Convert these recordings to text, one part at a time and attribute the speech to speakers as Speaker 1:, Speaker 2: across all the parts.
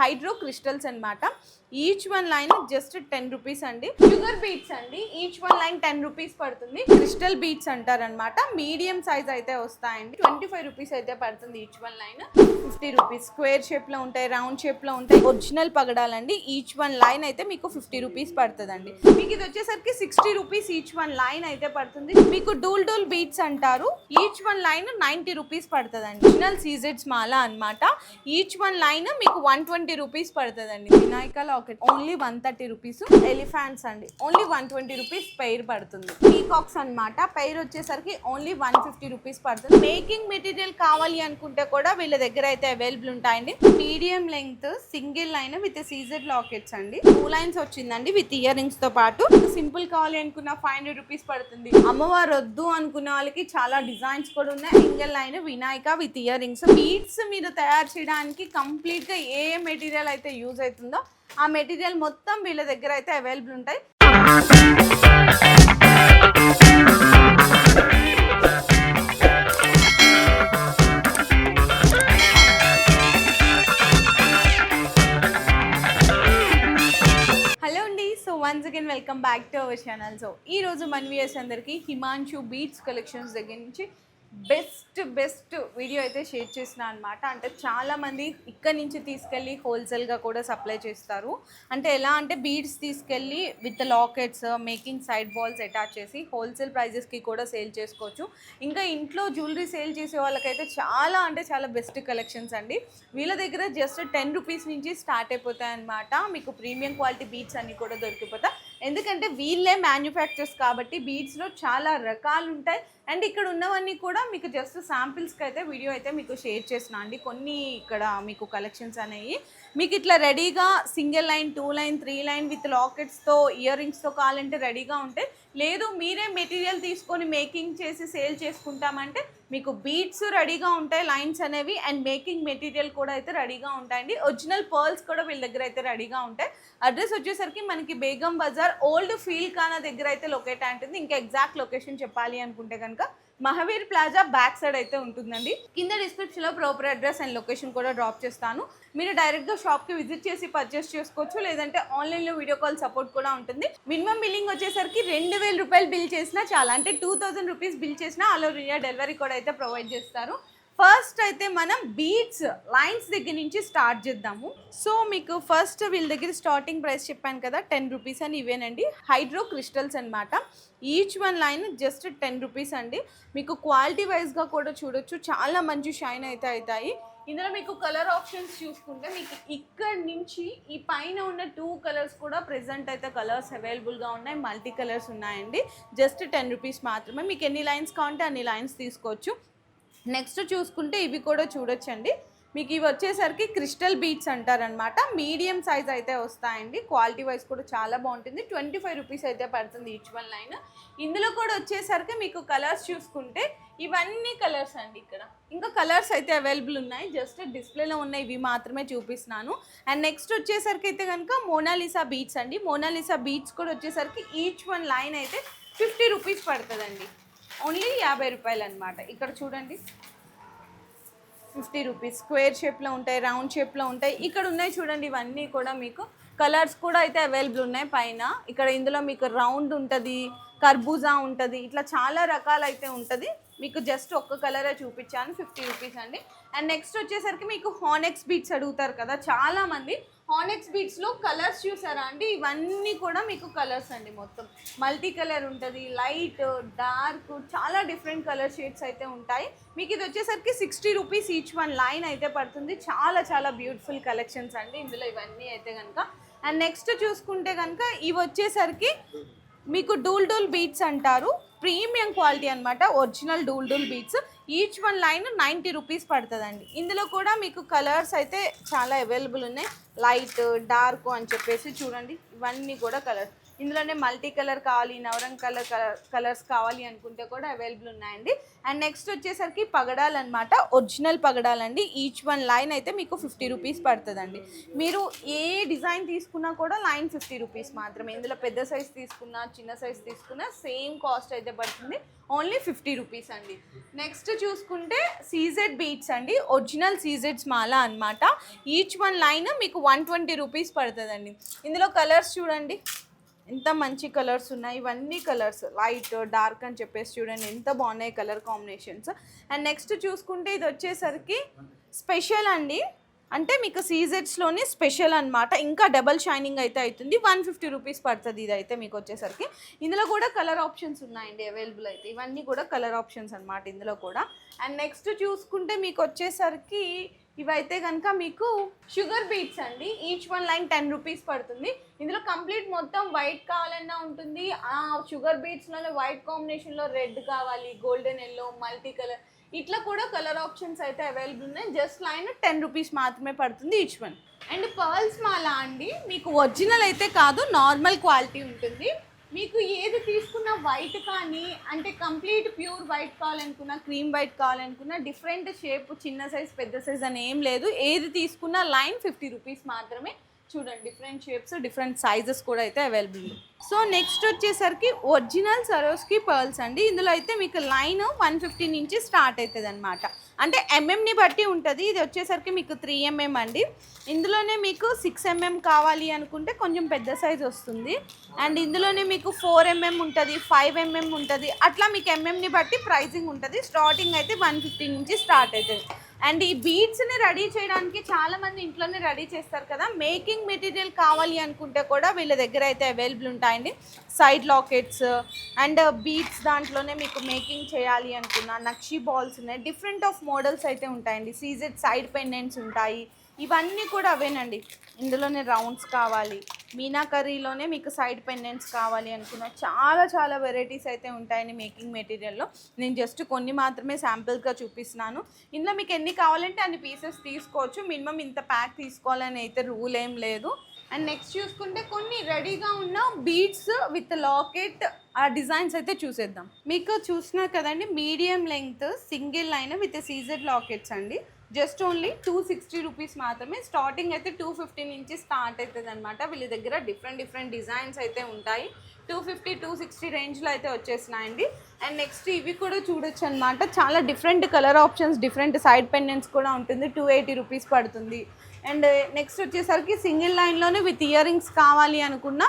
Speaker 1: Hydro crystals అనమాట each one line just ten rupees అండి. Sugar beads అండి. Each one line ten rupees పడుతుంది. Crystal beads అంటారనమాట medium size అయితే వస్తాయండి. ట్వంటీ ఫైవ్ రూపీస్ అయితే పడుతుంది each one line fifty rupees square షేప్లో ఉంటాయి రౌండ్ షేప్లో ఉంటాయి. ఒరిజినల్ పగడాలండి. ఈచ్ వన్ లైన్ అయితే మీకు ఫిఫ్టీ రూపీస్ పడుతుందండి. మీకు ఇది వచ్చేసరికి sixty rupees each one line అయితే పడుతుంది. మీకు డూల్ డూల్ బీట్స్ అంటారు. Each one line ninety rupees పడుతుందండి. ఒరిజినల్ సీజెడ్స్ మాల అనమాట ఈచ్ వన్ లైన్ మీకు వన్ ట్వంటీ రూపీస్ పడుతుందండి. Vinayaka locket only one thirty rupees. Elephants అండి. Only one twenty rupees pair పడుతుంది. పీకాక్స్ అన్నమాట. పెయిర్ వచ్చేసరికి ఓన్లీ వన్ ఫిఫ్టీ రూపీస్ పడుతుంది. మేకింగ్ మెటీరియల్ కావాలి అనుకుంటే కూడా వీళ్ళ దగ్గర అయితే అవైలబుల్ ఉంటాయండి. Medium length single line with CZ lockets అండి. టూ లైన్స్ వచ్చిందండి విత్ ఇయర్ రింగ్స్తో పాటు. సింపుల్ కావాలి అనుకున్న ఫైవ్ హండ్రెడ్ రూపీస్ పడుతుంది. అమ్మవారు వద్దు అనుకున్న వాళ్ళకి చాలా డిజైన్స్ కూడా ఉన్నాయి. Single line Vinayaka with earrings beads మీరు తయారు చేయడానికి కంప్లీట్గా ఏ మెటీరియల్ అయితే యూజ్ అవుతుందో ఆ మెటీరియల్ మొత్తం వీళ్ళ దగ్గర అయితే అవైలబుల్ ఉంటాయి. హలో అండి. So once again welcome back to our channel so ఈ రోజు మన వ్యూయర్స్ అందరికీ హిమాంశు బీట్స్ కలెక్షన్స్ దగ్గర నుంచి బెస్ట్ బెస్ట్ వీడియో అయితే షేర్ చేసిన అనమాట అంటే చాలామంది ఇక్కడ నుంచి తీసుకెళ్ళి హోల్సేల్గా కూడా సప్లై చేస్తారు. అంటే ఎలా అంటే బీడ్స్ తీసుకెళ్ళి with lockets making side balls attach చేసి హోల్సేల్ ప్రైజెస్కి కూడా సేల్ చేసుకోవచ్చు. ఇంకా ఇంట్లో జ్యువెలరీ సేల్ చేసే వాళ్ళకైతే చాలా అంటే చాలా బెస్ట్ కలెక్షన్స్ అండి. వీళ్ళ దగ్గర జస్ట్ టెన్ రూపీస్ నుంచి స్టార్ట్ అయిపోతాయి అనమాట మీకు ప్రీమియం క్వాలిటీ బీట్స్ అన్నీ కూడా దొరికిపోతాయి. ఎందుకంటే వీళ్ళే మ్యానుఫ్యాక్చర్స్ కాబట్టి బీడ్స్లో చాలా రకాలు ఉంటాయి అండ్ ఇక్కడ ఉన్నవన్నీ కూడా మీకు జస్ట్ శాంపిల్స్కి అయితే వీడియో అయితే మీకు షేర్ చేసిన అండి. కొన్ని ఇక్కడ మీకు కలెక్షన్స్ అనేవి మీకు ఇట్లా రెడీగా single line two line three line with లాకెట్స్తో ఇయర్ రింగ్స్తో కావాలంటే రెడీగా ఉంటాయి లేదు మీరే మెటీరియల్ తీసుకొని మేకింగ్ చేసి సేల్ చేసుకుంటామంటే మీకు బీట్స్ రెడీగా ఉంటాయి లైన్స్ అనేవి అండ్ మేకింగ్ మెటీరియల్ కూడా అయితే రెడీగా ఉంటాయండి. ఒరిజినల్ పర్ల్స్ కూడా వీళ్ళ దగ్గర అయితే రెడీగా ఉంటాయి. అడ్రస్ వచ్చేసరికి మనకి బేగం బజార్ ఓల్డ్ ఫీల్ ఖానా దగ్గర అయితే లొకేట్ అంటుంది. ఇంకా ఎగ్జాక్ట్ లొకేషన్ చెప్పాలి అనుకుంటే కనుక మహావీర్ ప్లాజా బ్యాక్ సైడ్ అయితే ఉంటుందండి. కింద డిస్క్రిప్షన్లో ప్రాపర్ అడ్రస్ అండ్ లొకేషన్ కూడా డ్రాప్ చేస్తాను. మీరు డైరెక్ట్గా షాప్కి విజిట్ చేసి పర్చేస్ చేసుకోవచ్చు లేదంటే ఆన్లైన్లో వీడియో కాల్ సపోర్ట్ కూడా ఉంటుంది. మినిమం బిల్లింగ్ వచ్చేసరికి రెండు వేల రూపాయలు బిల్ చేసినా చాలా. అంటే టూ థౌసండ్ రూపీస్ బిల్ చేసినా ఆల్ ఓవర్ ఇండియా డెలివరీ కూడా అయితే ప్రొవైడ్ చేస్తారు. ఫస్ట్ అయితే మనం బీట్స్ లైన్స్ దగ్గర నుంచి స్టార్ట్ చేద్దాము. సో మీకు ఫస్ట్ వీళ్ళ దగ్గర స్టార్టింగ్ ప్రైస్ చెప్పాను కదా టెన్ రూపీస్ అని ఇవేనండి. హైడ్రో క్రిస్టల్స్ అన్నమాట. Each one line just ten rupees అండి. మీకు క్వాలిటీ వైజ్గా కూడా చూడొచ్చు. చాలా మంచి షైన్ అయితే అవుతాయి. ఇందులో మీకు కలర్ ఆప్షన్స్ చూసుకుంటే మీకు ఇక్కడ నుంచి ఈ పైన ఉన్న టూ కలర్స్ కూడా ప్రెసెంట్ అయితే కలర్స్ అవైలబుల్గా ఉన్నాయి. మల్టీ కలర్స్ ఉన్నాయండి. జస్ట్ టెన్ రూపీస్ మాత్రమే. మీకు ఎన్ని లైన్స్ కావాలంటే అన్ని లైన్స్ తీసుకోవచ్చు. నెక్స్ట్ చూసుకుంటే ఇవి కూడా చూడొచ్చండి. మీకు ఇవి వచ్చేసరికి క్రిస్టల్ బీట్స్ అంటారనమాట మీడియం సైజ్ అయితే వస్తాయండి. క్వాలిటీ వైజ్ కూడా చాలా బాగుంటుంది. ట్వంటీ ఫైవ్ రూపీస్ అయితే పడుతుంది ఈచ్ వన్ లైన్. ఇందులో కూడా వచ్చేసరికి మీకు కలర్స్ చూసుకుంటే ఇవన్నీ కలర్స్ అండి ఇక్కడ. ఇంకా కలర్స్ అయితే అవైలబుల్ ఉన్నాయి. జస్ట్ డిస్ప్లేలో ఉన్న ఇవి మాత్రమే చూపిస్తున్నాను. అండ్ నెక్స్ట్ వచ్చేసరికి అయితే కనుక మోనాలిసా బీట్స్ అండి. మోనాలిసా బీట్స్ కూడా వచ్చేసరికి ఈచ్ వన్ లైన్ అయితే ఫిఫ్టీ రూపీస్ పడుతుందండి. ఓన్లీ యాభై రూపాయలు అనమాట ఇక్కడ చూడండి. Fifty rupees. స్క్వేర్ షేప్లో ఉంటాయి రౌండ్ షేప్లో ఉంటాయి. ఇక్కడ ఉన్నాయి చూడండి ఇవన్నీ కూడా మీకు కలర్స్ కూడా అయితే అవైలబుల్ ఉన్నాయి పైన. ఇక్కడ ఇందులో మీకు రౌండ్ ఉంటుంది కర్బూజా ఉంటుంది ఇట్లా చాలా రకాలైతే ఉంటుంది. మీకు జస్ట్ ఒక్క కలరే చూపించాను ఫిఫ్టీ రూపీస్ అండి. అండ్ నెక్స్ట్ వచ్చేసరికి మీకు హానెక్స్ బీట్స్ అడుగుతారు కదా చాలామంది హానెక్స్ బీట్స్లో కలర్స్ చూసారా అండి? ఇవన్నీ కూడా మీకు కలర్స్ అండి మొత్తం. మల్టీ కలర్ ఉంటుంది లైట్ డార్క్ చాలా డిఫరెంట్ కలర్ షేడ్స్ అయితే ఉంటాయి. మీకు ఇది వచ్చేసరికి sixty rupees each one line అయితే పడుతుంది. చాలా చాలా బ్యూటిఫుల్ కలెక్షన్స్ అండి ఇందులో ఇవన్నీ అయితే కనుక అండ్ నెక్స్ట్ చూసుకుంటే కనుక ఇవి వచ్చేసరికి మీకు డూల్ డూల్ బీట్స్ అంటారు. ప్రీమియం క్వాలిటీ అనమాట ఒరిజినల్ డూల్ డూల్ beads. Each one line ninety rupees పడుతుందండి. ఇందులో కూడా మీకు కలర్స్ అయితే చాలా అవైలబుల్ ఉన్నాయి. లైట్ డార్క్ అని చెప్పేసి చూడండి. ఇవన్నీ కూడా కలర్స్. ఇందులోనే మల్టీ కలర్ కావాలి నవరంగ్ కలర్ కలర్స్ కావాలి అనుకుంటే కూడా అవైలబుల్ ఉన్నాయండి. అండ్ నెక్స్ట్ వచ్చేసరికి పగడాలు అనమాట ఒరిజినల్ పగడాలండి. ఈచ్ వన్ లైన్ అయితే మీకు ఫిఫ్టీ రూపీస్ పడుతుందండి. మీరు ఏ డిజైన్ తీసుకున్నా కూడా లైన్ ఫిఫ్టీ రూపీస్ మాత్రమే. ఇందులో పెద్ద సైజ్ తీసుకున్నా చిన్న సైజ్ తీసుకున్నా సేమ్ కాస్ట్ అయితే పడుతుంది. ఓన్లీ ఫిఫ్టీ రూపీస్ అండి. నెక్స్ట్ చూసుకుంటే సీజెడ్ బీట్స్ అండి. ఒరిజినల్ సీజెడ్స్ మాల అనమాట ఈచ్ వన్ లైన్ మీకు వన్ ట్వంటీ రూపీస్ పడుతుందండి. ఇందులో కలర్స్ చూడండి. ఎంత మంచి కలర్స్ ఉన్నాయి ఇవన్నీ కలర్స్ లైట్ డార్క్ అని చెప్పేసి చూడండి ఎంత బాగున్నాయి కలర్ కాంబినేషన్స్ అండ్ నెక్స్ట్ చూసుకుంటే ఇది వచ్చేసరికి స్పెషల్ అండి. అంటే మీకు సీజెట్స్లోనే స్పెషల్ అన్నమాట. ఇంకా డబల్ షైనింగ్ అయితే అవుతుంది వన్ ఫిఫ్టీ రూపీస్ పడుతుంది ఇది అయితే మీకు వచ్చేసరికి. ఇందులో కూడా కలర్ ఆప్షన్స్ ఉన్నాయండి అవైలబుల్ అయితే. ఇవన్నీ కూడా కలర్ ఆప్షన్స్ అనమాట ఇందులో కూడా. అండ్ నెక్స్ట్ చూసుకుంటే మీకు వచ్చేసరికి ఇవైతే కనుక మీకు షుగర్ బీట్స్ అండి. Each one line ten rupees పడుతుంది. ఇందులో కంప్లీట్ మొత్తం వైట్ కావాలన్నా ఉంటుంది. ఆ షుగర్ బీట్స్లోనే వైట్ కాంబినేషన్లో రెడ్ కావాలి గోల్డెన్ ఎల్లో మల్టీ కలర్ ఇట్లా కూడా కలర్ ఆప్షన్స్ అయితే అవైలబుల్ ఉన్నాయి. జస్ట్ లైన్ టెన్ రూపీస్ మాత్రమే పడుతుంది ఈచ్ వన్. అండ్ పర్ల్స్ మాలా అండి. మీకు ఒరిజినల్ అయితే కాదు నార్మల్ క్వాలిటీ ఉంటుంది. మీకు ఏది తీసుకున్న వైట్ కానీ అంటే కంప్లీట్ ప్యూర్ వైట్ కావాలనుకున్నా క్రీమ్ వైట్ కావాలనుకున్నా డిఫరెంట్ షేప్ చిన్న సైజ్ పెద్ద సైజ్ అని ఏం లేదు. ఏది తీసుకున్నా లైన్ ఫిఫ్టీ రూపీస్ మాత్రమే. చూడండి డిఫరెంట్ షేప్స్ డిఫరెంట్ సైజెస్ కూడా అయితే అవైలబుల్ సో నెక్స్ట్ వచ్చేసరికి ఒరిజినల్ సరోస్కి పర్ల్స్ అండి. ఇందులో అయితే మీకు లైన్ వన్ ఫిఫ్టీ నుంచి స్టార్ట్ అవుతుంది అనమాట అంటే ఎంఎంని బట్టి ఉంటుంది. ఇది వచ్చేసరికి మీకు త్రీ ఎంఎం అండి. ఇందులోనే మీకు సిక్స్ ఎంఎం కావాలి అనుకుంటే కొంచెం పెద్ద సైజ్ వస్తుంది. అండ్ ఇందులోనే మీకు ఫోర్ ఎంఎం ఉంటుంది ఫైవ్ ఎంఎం ఉంటుంది. అట్లా మీకు ఎంఎంని బట్టి ప్రైజింగ్ ఉంటుంది. స్టార్టింగ్ అయితే వన్ ఫిఫ్టీ నుంచి స్టార్ట్ అవుతుంది. అండ్ ఈ బీడ్స్ని రెడీ చేయడానికి చాలా మంది ఇంట్లోనే రెడీ చేస్తారు కదా. మేకింగ్ మెటీరియల్ కావాలి అనుకుంటే కూడా వీళ్ళ దగ్గర అయితే అవైలబుల్ ఉంటాయండి. సైడ్ లాకెట్స్ అండ్ బీడ్స్ దాంట్లోనే మీకు మేకింగ్ చేయాలి అనుకున్న నక్షి బాల్స్ ఉన్నాయి. డిఫరెంట్ ఆఫ్ మోడల్స్ అయితే ఉంటాయండి. సీజెడ్ సైడ్ పెండెంట్స్ ఉంటాయి. ఇవన్నీ కూడా అవేనండి. ఇందులోనే రౌండ్స్ కావాలి. మీనా కర్రీలోనే మీకు సైడ్ పెండెంట్స్ కావాలి అనుకున్న చాలా చాలా వెరైటీస్ అయితే ఉంటాయండి మేకింగ్ మెటీరియల్లో. నేను జస్ట్ కొన్ని మాత్రమే శాంపిల్గా చూపిస్తున్నాను. ఇందులో మీకు ఎన్ని కావాలంటే అన్ని పీసెస్ తీసుకోవచ్చు. మినిమం ఇంత ప్యాక్ తీసుకోవాలని అయితే రూల్ ఏం లేదు. అండ్ నెక్స్ట్ చూసుకుంటే కొన్ని రెడీగా ఉన్న బీడ్స్ విత్ లాకెట్ ఆ డిజైన్స్ అయితే చూసేద్దాం. మీకు చూసినారు కదండి medium length single line with CZ lockets అండి. Just only two sixty rupees మాత్రమే. స్టార్టింగ్ అయితే టూ ఫిఫ్టీ నుంచి స్టార్ట్ అవుతుంది అనమాట వీళ్ళ దగ్గర డిఫరెంట్ డిఫరెంట్ డిజైన్స్ అయితే ఉంటాయి. టూ ఫిఫ్టీ టూ సిక్స్టీ రేంజ్లో అయితే వచ్చేసినాయండి. అండ్ నెక్స్ట్ ఇవి కూడా చూడొచ్చు అనమాట చాలా different colour options different side pendants కూడా ఉంటుంది. టూ ఎయిటీ రూపీస్ పడుతుంది. అండ్ నెక్స్ట్ వచ్చేసరికి సింగిల్ లైన్లోనే విత్ ఇయర్ రింగ్స్ కావాలి అనుకున్న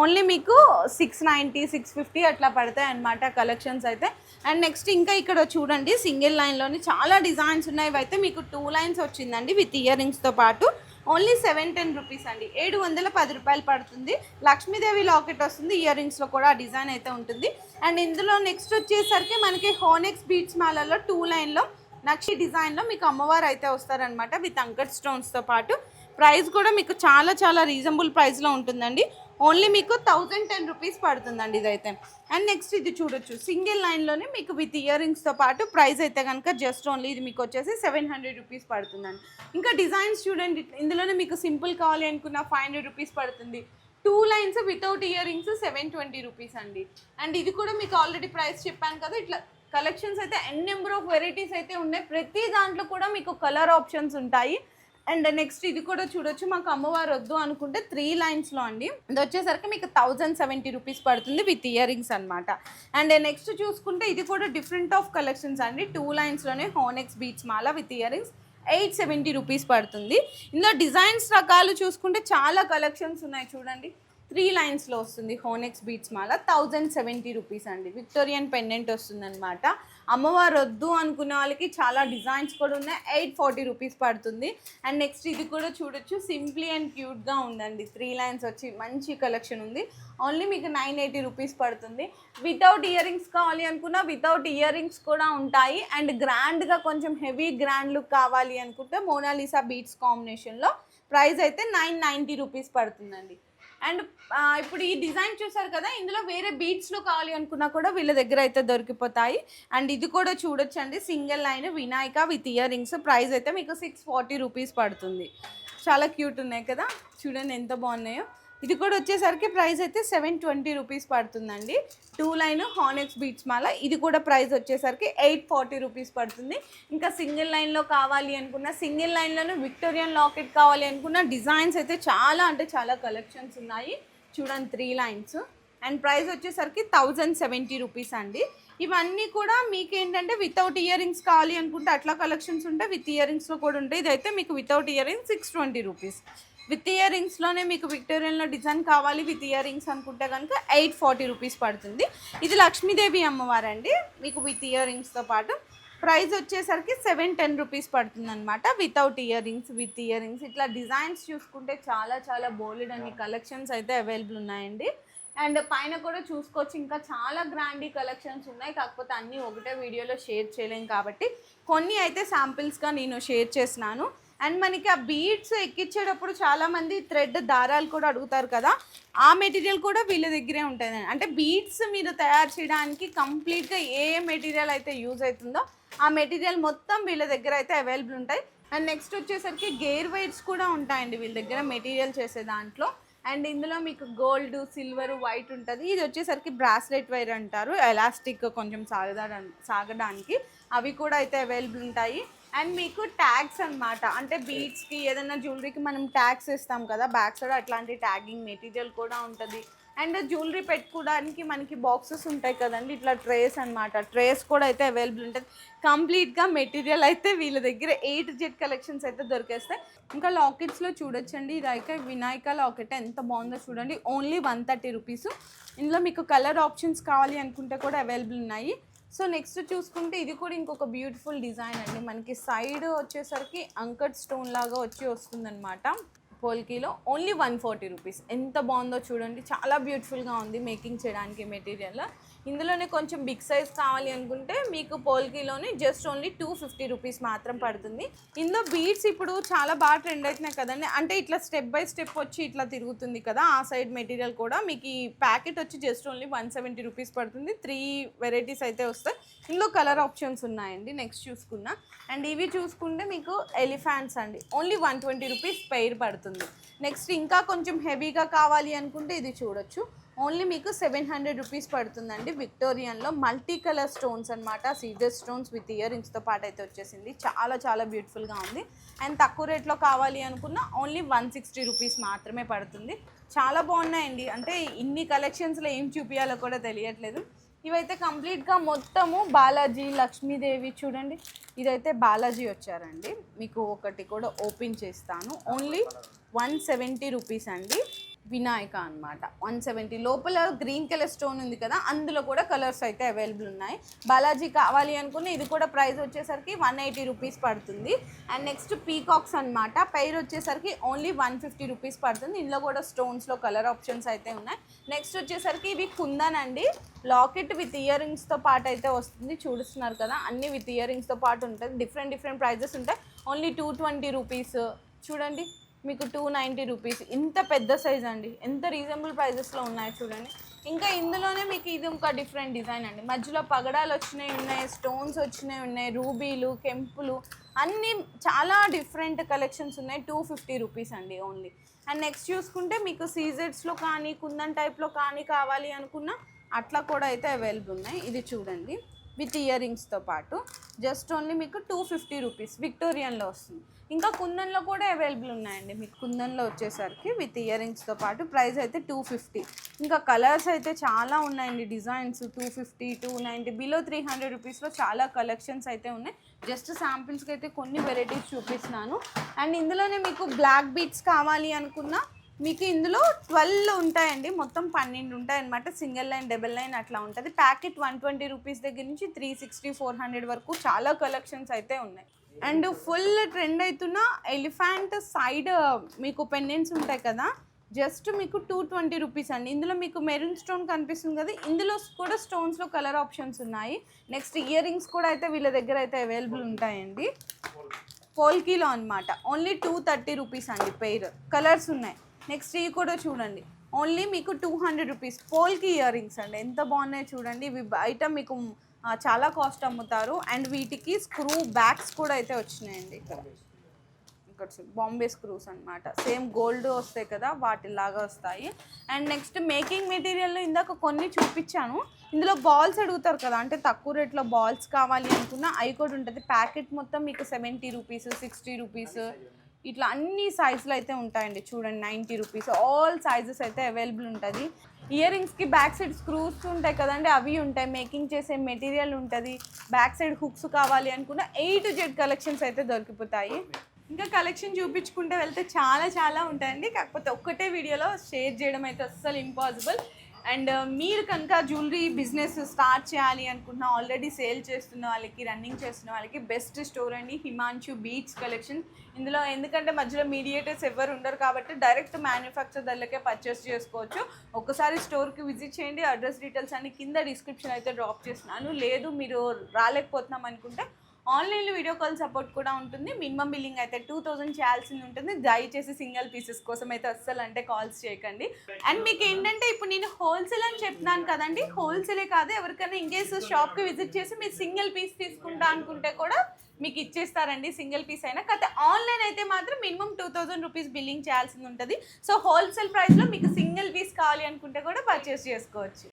Speaker 1: ఓన్లీ మీకు సిక్స్ నైంటీ సిక్స్ ఫిఫ్టీ అట్లా పడతాయి అనమాట కలెక్షన్స్ అయితే. అండ్ నెక్స్ట్ ఇంకా ఇక్కడ చూడండి సింగిల్ లైన్లోని చాలా డిజైన్స్ ఉన్నాయి. అయితే మీకు టూ లైన్స్ వచ్చిందండి విత్ ఇయర్ రింగ్స్తో పాటు. ఓన్లీ సెవెన్ టెన్ రూపీస్ అండి. ఏడు వందల పది రూపాయలు పడుతుంది. లక్ష్మీదేవి లాకెట్ వస్తుంది. ఇయర్ రింగ్స్లో కూడా ఆ డిజైన్ అయితే ఉంటుంది. అండ్ ఇందులో నెక్స్ట్ వచ్చేసరికి మనకి హోనెక్స్ బీచ్ మాలలో టూ లైన్లో నక్షి డిజైన్లో మీకు అమ్మవారు అయితే వస్తారనమాట విత్ అంకట్ స్టోన్స్తో పాటు. ప్రైస్ కూడా మీకు చాలా చాలా రీజనబుల్ ప్రైస్లో ఉంటుందండి. ఓన్లీ మీకు థౌజండ్ టెన్ రూపీస్ పడుతుందండి ఇదైతే. అండ్ నెక్స్ట్ ఇది చూడొచ్చు. సింగిల్ లైన్లోనే మీకు విత్ ఇయర్ రింగ్స్తో పాటు ప్రైస్ అయితే కనుక జస్ట్ ఓన్లీ ఇది మీకు వచ్చేసి సెవెన్ హండ్రెడ్ రూపీస్ పడుతుందండి. ఇంకా డిజైన్స్ చూడండి ఇందులోనే మీకు సింపుల్ కావాలి అనుకున్న ఫైవ్ హండ్రెడ్ రూపీస్ పడుతుంది. Two lines without earrings seven twenty rupees అండి. అండ్ ఇది కూడా మీకు ఆల్రెడీ ప్రైస్ చెప్పాను కదా ఇట్లా కలెక్షన్స్ అయితే ఎన్ నెంబర్ ఆఫ్ వెరైటీస్ అయితే ఉన్నాయి. ప్రతి దాంట్లో కూడా మీకు కలర్ ఆప్షన్స్ ఉంటాయి. అండ్ నెక్స్ట్ ఇది కూడా చూడొచ్చు. మాకు అమ్మవారు వద్దు అనుకుంటే త్రీ లైన్స్లో అండి. ఇది వచ్చేసరికి మీకు థౌజండ్ సెవెంటీ రూపీస్ పడుతుంది విత్ ఇయర్ రింగ్స్ అనమాట అండ్ నెక్స్ట్ చూసుకుంటే ఇది కూడా డిఫరెంట్ ఆఫ్ కలెక్షన్స్ అండి. టూ లైన్స్లోనే హోనెక్స్ beach Mala with earrings eight seventy rupees పడుతుంది. ఇందులో డిజైన్స్ రకాలు చూసుకుంటే చాలా కలెక్షన్స్ ఉన్నాయి చూడండి. త్రీ లైన్స్లో వస్తుంది హోనెక్స్ బీట్స్ మాల థౌజండ్ సెవెంటీ రూపీస్ అండి. విక్టోరియన్ పెండెంట్ వస్తుంది అనమాట అమ్మవారు వద్దు అనుకున్న వాళ్ళకి చాలా డిజైన్స్ కూడా ఉన్నాయి. ఎయిట్ ఫార్టీ రూపీస్ పడుతుంది. అండ్ నెక్స్ట్ ఇది కూడా చూడొచ్చు. సింప్లీ అండ్ క్యూట్గా ఉందండి. త్రీ లైన్స్ వచ్చి మంచి కలెక్షన్ ఉంది. ఓన్లీ మీకు నైన్ ఎయిటీ రూపీస్ పడుతుంది. వితౌట్ ఇయర్ రింగ్స్ కావాలి అనుకున్నా వితౌట్ ఇయర్ రింగ్స్ కూడా ఉంటాయి. అండ్ గ్రాండ్గా కొంచెం హెవీ గ్రాండ్ లుక్ కావాలి అనుకుంటే మోనాలిసా బీట్స్ కాంబినేషన్లో ప్రైస్ అయితే నైన్ నైంటీ రూపీస్ పడుతుందండి. అండ్ ఇప్పుడు ఈ డిజైన్ చూసారు కదా ఇందులో వేరే బీట్స్లో కావాలి అనుకున్నా కూడా వీళ్ళ దగ్గర అయితే దొరికిపోతాయి. అండ్ ఇది కూడా చూడొచ్చు అండి single line Vinayaka with earrings. Price అయితే మీకు సిక్స్ ఫార్టీ రూపీస్ పడుతుంది. చాలా క్యూట్ ఉన్నాయి కదా చూడండి ఎంత బాగున్నాయో. ఇది కూడా వచ్చేసరికి ప్రైస్ అయితే సెవెన్ ట్వంటీ రూపీస్ పడుతుందండి. టూ లైన్ హానెక్స్ బీట్స్ మాల. ఇది కూడా ప్రైస్ వచ్చేసరికి ఎయిట్ ఫార్టీ రూపీస్ పడుతుంది. ఇంకా సింగిల్ లైన్లో కావాలి అనుకున్న సింగిల్ లైన్లోనే విక్టోరియన్ లాకెట్ కావాలి అనుకున్న డిజైన్స్ అయితే చాలా అంటే చాలా కలెక్షన్స్ ఉన్నాయి. చూడండి త్రీ లైన్స్. అండ్ ప్రైస్ వచ్చేసరికి థౌజండ్ సెవెంటీ రూపీస్ అండి. ఇవన్నీ కూడా మీకు ఏంటంటే వితౌట్ ఇయర్ రింగ్స్ కావాలి అనుకుంటే అట్లా కలెక్షన్స్ ఉంటాయి విత్ ఇయర్ రింగ్స్లో కూడా ఉంటాయి. ఇదైతే మీకు without earrings six twenty rupees. With year రింగ్స్లోనే మీకు విక్టోరియన్లో డిజైన్ కావాలి విత్ ఇయర్ రింగ్స్ అనుకుంటే కనుక ఎయిట్ ఫార్టీ రూపీస్ పడుతుంది. ఇది లక్ష్మీదేవి అమ్మవారండి. మీకు విత్ ఇయర్ రింగ్స్తో పాటు ప్రైస్ వచ్చేసరికి సెవెన్ టెన్ రూపీస్ పడుతుంది అనమాట without earrings with earrings. ఇట్లా డిజైన్స్ చూసుకుంటే చాలా చాలా బోల్డ్ అన్ని కలెక్షన్స్ అయితే అవైలబుల్ ఉన్నాయండి. అండ్ పైన కూడా చూసుకోవచ్చు. ఇంకా చాలా గ్రాండీ కలెక్షన్స్ ఉన్నాయి. కాకపోతే అన్నీ ఒకటే వీడియోలో షేర్ చేయలేం కాబట్టి. కొన్ని అయితే శాంపిల్స్గా నేను షేర్ చేసినాను అండ్ మనకి ఆ బీడ్స్ ఎక్కించేటప్పుడు చాలామంది థ్రెడ్ దారాలు కూడా అడుగుతారు కదా ఆ మెటీరియల్ కూడా వీళ్ళ దగ్గరే ఉంటుంది. అంటే బీడ్స్ మీరు తయారు చేయడానికి కంప్లీట్గా ఏ ఏ మెటీరియల్ అయితే యూజ్ అవుతుందో ఆ మెటీరియల్ మొత్తం వీళ్ళ దగ్గర అయితే అవైలబుల్ ఉంటాయి. అండ్ నెక్స్ట్ వచ్చేసరికి గేర్ వైర్స్ కూడా ఉంటాయండి వీళ్ళ దగ్గర మెటీరియల్ చేసే దాంట్లో. అండ్ ఇందులో మీకు గోల్డ్ సిల్వర్ వైట్ ఉంటుంది. ఇది వచ్చేసరికి బ్రాస్లెట్ వైర్ అంటారు. ఎలాస్టిక్ కొంచెం సాగదా సాగడానికి అవి కూడా అయితే అవైలబుల్ ఉంటాయి. అండ్ మీకు ట్యాగ్స్ అన్నమాట. అంటే బీడ్స్కి ఏదైనా జ్యువెలరీకి మనం ట్యాగ్స్ ఇస్తాం కదా బ్యాక్ సైడ్ అట్లాంటి ట్యాగింగ్ మెటీరియల్ కూడా ఉంటుంది. అండ్ జ్యువెలరీ పెట్టుకోవడానికి మనకి బాక్సెస్ ఉంటాయి కదండి ఇట్లా ట్రేస్ అన్నమాట. ట్రేస్ కూడా అయితే అవైలబుల్ ఉంటుంది కంప్లీట్గా మెటీరియల్ అయితే వీళ్ళ దగ్గర ఎయిట్ జెట్ కలెక్షన్స్ అయితే దొరికేస్తాయి. ఇంకా లాకెట్స్లో చూడొచ్చండి. ఇది అయితే వినాయక లాకెట్ ఎంత బాగుందో చూడండి. ఓన్లీ వన్ థర్టీ రూపీస్ ఇందులో మీకు కలర్ ఆప్షన్స్ కావాలి అనుకుంటే కూడా అవైలబుల్ ఉన్నాయి. సో నెక్స్ట్ చూసుకుంటే ఇది కూడా ఇంకొక బ్యూటిఫుల్ డిజైన్ అండి. మనకి సైడ్ వచ్చేసరికి అంకట్ స్టోన్ లాగా వచ్చి వస్తుందన్నమాట. పోల్కీలో ఓన్లీ వన్ ఫార్టీ రూపీస్ ఎంత బాగుందో చూడండి. చాలా బ్యూటిఫుల్గా ఉంది మేకింగ్ చేయడానికి మెటీరియల్ ఇందులోనే కొంచెం బిగ్ సైజ్ కావాలి అనుకుంటే మీకు పోల్కీలోనే just only two fifty rupees మాత్రం పడుతుంది. ఇందులో బీడ్స్ ఇప్పుడు చాలా బాగా ట్రెండ్ అవుతున్నాయి కదండి. అంటే ఇట్లా స్టెప్ బై స్టెప్ వచ్చి ఇట్లా తిరుగుతుంది కదా ఆ సైడ్ మెటీరియల్ కూడా. మీకు ఈ ప్యాకెట్ వచ్చి just only one seventy rupees పడుతుంది. త్రీ వెరైటీస్ అయితే వస్తాయి. ఇందులో కలర్ ఆప్షన్స్ ఉన్నాయండి. నెక్స్ట్ చూసుకున్నా. అండ్ ఇవి చూసుకుంటే మీకు ఎలిఫాంట్స్ అండి. Only one twenty rupees pair పడుతుంది. నెక్స్ట్ ఇంకా కొంచెం హెవీగా కావాలి అనుకుంటే ఇది చూడొచ్చు. ఓన్లీ మీకు సెవెన్ హండ్రెడ్ రూపీస్ పడుతుందండి. విక్టోరియన్లో మల్టీ కలర్ స్టోన్స్ అనమాట సీజర్ స్టోన్స్ విత్ ఇయర్ రింగ్స్తో పాటు అయితే వచ్చేసింది. చాలా చాలా బ్యూటిఫుల్గా ఉంది. అండ్ తక్కువ రేట్లో కావాలి అనుకున్న ఓన్లీ వన్ సిక్స్టీ రూపీస్ మాత్రమే పడుతుంది. చాలా బాగున్నాయండి. అంటే ఇన్ని కలెక్షన్స్లో ఏం చూపించాలో కూడా తెలియట్లేదు. ఇవైతే కంప్లీట్గా మొత్తము బాలాజీ లక్ష్మీదేవి చూడండి. ఇదైతే బాలాజీ వచ్చారండి. మీకు ఒకటి కూడా ఓపెన్ చేస్తాను. ఓన్లీ వన్ సెవెంటీ రూపీస్ అండి వినాయక అన్నమాట. One seventy. లోపల గ్రీన్ కలర్ స్టోన్ ఉంది కదా అందులో కూడా కలర్స్ అయితే అవైలబుల్ ఉన్నాయి. బాలాజీ కావాలి అనుకున్న ఇది కూడా ప్రైస్ వచ్చేసరికి వన్ ఎయిటీ రూపీస్ పడుతుంది. అండ్ నెక్స్ట్ పీకాక్స్ అనమాట పైర్ వచ్చేసరికి ఓన్లీ వన్ ఫిఫ్టీ రూపీస్ పడుతుంది. ఇందులో కూడా స్టోన్స్లో కలర్ ఆప్షన్స్ అయితే ఉన్నాయి. నెక్స్ట్ వచ్చేసరికి ఇవి కుందన్ అండి. లాకెట్ విత్ ఇయర్ రింగ్స్తో పాటు అయితే వస్తుంది. చూడుస్తున్నారు కదా అన్ని విత్ ఇయర్ రింగ్స్తో పాటు ఉంటుంది డిఫరెంట్ డిఫరెంట్ ప్రైజెస్ ఉంటాయి. Only two twenty rupees. చూడండి. మీకు టూ నైంటీ రూపీస్ ఇంత పెద్ద సైజ్ అండి. ఎంత రీజనబుల్ ప్రైజెస్లో ఉన్నాయి చూడండి. ఇంకా ఇందులోనే మీకు ఇది ఒక డిఫరెంట్ డిజైన్ అండి. మధ్యలో పగడాలు వచ్చినాయి ఉన్నాయి. స్టోన్స్ వచ్చినాయి ఉన్నాయి. రూబీలు కెంపులు అన్నీ చాలా డిఫరెంట్ కలెక్షన్స్ ఉన్నాయి. టూ ఫిఫ్టీ రూపీస్ అండి ఓన్లీ అండ్ నెక్స్ట్ చూసుకుంటే మీకు సీజెడ్స్లో కానీ కుందన్ టైప్లో కానీ కావాలి అనుకున్నా అట్లా కూడా అయితే అవైలబుల్ ఉన్నాయి. ఇది చూడండి. విత్ ఇయర్ రింగ్స్తో పాటు. జస్ట్ ఓన్లీ మీకు టూ ఫిఫ్టీ రూపీస్ విక్టోరియన్లో వస్తుంది. ఇంకా కుందన్లో కూడా అవైలబుల్ ఉన్నాయండి. మీకు కుందన్లో వచ్చేసరికి విత్ ఇయర్ రింగ్స్తో పాటు ప్రైస్ అయితే టూ ఫిఫ్టీ. ఇంకా కలర్స్ అయితే చాలా ఉన్నాయండి. Designs two fifty two ninety below three hundred రూపీస్లో చాలా కలెక్షన్స్ అయితే ఉన్నాయి. జస్ట్ శాంపిల్స్కి అయితే కొన్ని వెరైటీస్ చూపిస్తున్నాను. అండ్ ఇందులోనే మీకు బ్లాక్ బీట్స్ కావాలి అనుకున్నా మీకు ఇందులో ట్వెల్వ్ ఉంటాయండి. మొత్తం పన్నెండు ఉంటాయన్నమాట. సింగిల్ లైన్ డబుల్ లైన్ అట్లా ఉంటుంది. ప్యాకెట్ వన్ ట్వంటీ రూపీస్ దగ్గర నుంచి త్రీ సిక్స్టీ ఫోర్ హండ్రెడ్ వరకు చాలా కలెక్షన్స్ అయితే ఉన్నాయి. అండ్ ఫుల్ ట్రెండ్ అవుతున్న ఎలిఫెంట్ సైడ్ మీకు పెండెంట్స్ ఉంటాయి కదా. జస్ట్ మీకు టూ ట్వంటీ రూపీస్ అండి. ఇందులో మీకు మెరూన్ స్టోన్ కనిపిస్తుంది కదా. ఇందులో కూడా స్టోన్స్లో కలర్ ఆప్షన్స్ ఉన్నాయి. నెక్స్ట్ ఇయర్ రింగ్స్ కూడా అయితే వీళ్ళ దగ్గర అయితే అవైలబుల్ ఉంటాయండి. పోల్కీలో అనమాట ఓన్లీ టూ థర్టీ రూపీస్ అండి పెయిర్. కలర్స్ ఉన్నాయి. నెక్స్ట్ ఇవి కూడా చూడండి. ఓన్లీ మీకు two hundred rupees polki earrings అండి. ఎంత బాగున్నాయో చూడండి. ఇవి బయట మీకు చాలా కాస్ట్ అమ్ముతారు. అండ్ వీటికి స్క్రూ బ్యాగ్స్ కూడా అయితే వచ్చినాయండి ఇక్కడ. ఇక్కడ బాంబే స్క్రూస్ అన్నమాట. సేమ్ గోల్డ్ వస్తాయి కదా వాటిలాగా వస్తాయి. అండ్ నెక్స్ట్ మేకింగ్ మెటీరియల్లో ఇందాక కొన్ని చూపించాను. ఇందులో బాల్స్ అడుగుతారు కదా అంటే తక్కువ రేట్లో బాల్స్ కావాలి అనుకున్న అవి కూడా ఉంటుంది. ప్యాకెట్ మొత్తం మీకు సెవెంటీ రూపీస్ సిక్స్టీ రూపీస్ ఇట్లా అన్ని సైజులు అయితే ఉంటాయండి. చూడండి నైంటీ రూపీస్ ఆల్ సైజెస్ అయితే అవైలబుల్ ఉంటుంది. ఇయర్ రింగ్స్కి బ్యాక్ సైడ్ స్క్రూస్ ఉంటాయి కదండి అవి ఉంటాయి. మేకింగ్ చేసే మెటీరియల్ ఉంటుంది. బ్యాక్ సైడ్ హుక్స్ కావాలి అనుకున్న ఏ టు జెడ్ కలెక్షన్స్ అయితే దొరికిపోతాయి. ఇంకా కలెక్షన్ చూపించుకుంటే వెళ్తే చాలా చాలా ఉంటాయండి. కాకపోతే ఒక్కటే వీడియోలో షేర్ చేయడం అయితే అస్సలు ఇంపాసిబుల్ అండ్ uh, మీరు కనుక జ్యువెలరీ బిజినెస్ స్టార్ట్ చేయాలి అనుకున్నా ఆల్రెడీ సేల్ చేస్తున్న వాళ్ళకి రన్నింగ్ చేస్తున్న వాళ్ళకి బెస్ట్ స్టోర్ అండి హిమాంశు బీచ్ కలెక్షన్ ఇందులో ఎందుకంటే మధ్యలో మీడియేటర్స్ ఎవరు ఉండరు కాబట్టి డైరెక్ట్ మ్యానుఫ్యాక్చర్ దగ్గరకే పర్చేస్ చేసుకోవచ్చు. ఒకసారి స్టోర్కి విజిట్ చేయండి అడ్రస్ డీటెయిల్స్ అన్ని కింద డిస్క్రిప్షన్ అయితే డ్రాప్ చేస్తున్నాను. లేదు మీరు రాలేకపోతున్నాం అనుకుంటే ఆన్లైన్లో వీడియో కాల్ సపోర్ట్ కూడా ఉంటుంది. మినిమం బిల్లింగ్ అయితే టూ థౌజండ్ చేయాల్సింది ఉంటుంది. దయచేసి సింగిల్ పీసెస్ కోసం అయితే అస్సలు అంటే కాల్స్ చేయకండి. అండ్ మీకు ఏంటంటే ఇప్పుడు నేను హోల్సేల్ అని చెప్తున్నాను కదండి. హోల్సేలే కాదు ఎవరికైనా ఇంకేస్ షాప్కి విజిట్ చేసి మీరు సింగిల్ పీస్ తీసుకుంటా అనుకుంటే కూడా మీకు ఇచ్చేస్తారండి. సింగిల్ పీస్ అయినా. కాకపోతే ఆన్లైన్ అయితే మాత్రం minimum two thousand rupees billing చేయాల్సింది ఉంటుంది. సో హోల్సేల్ ప్రైస్లో మీకు సింగిల్ పీస్ కావాలి అనుకుంటే కూడా పర్చేస్ చేసుకోవచ్చు.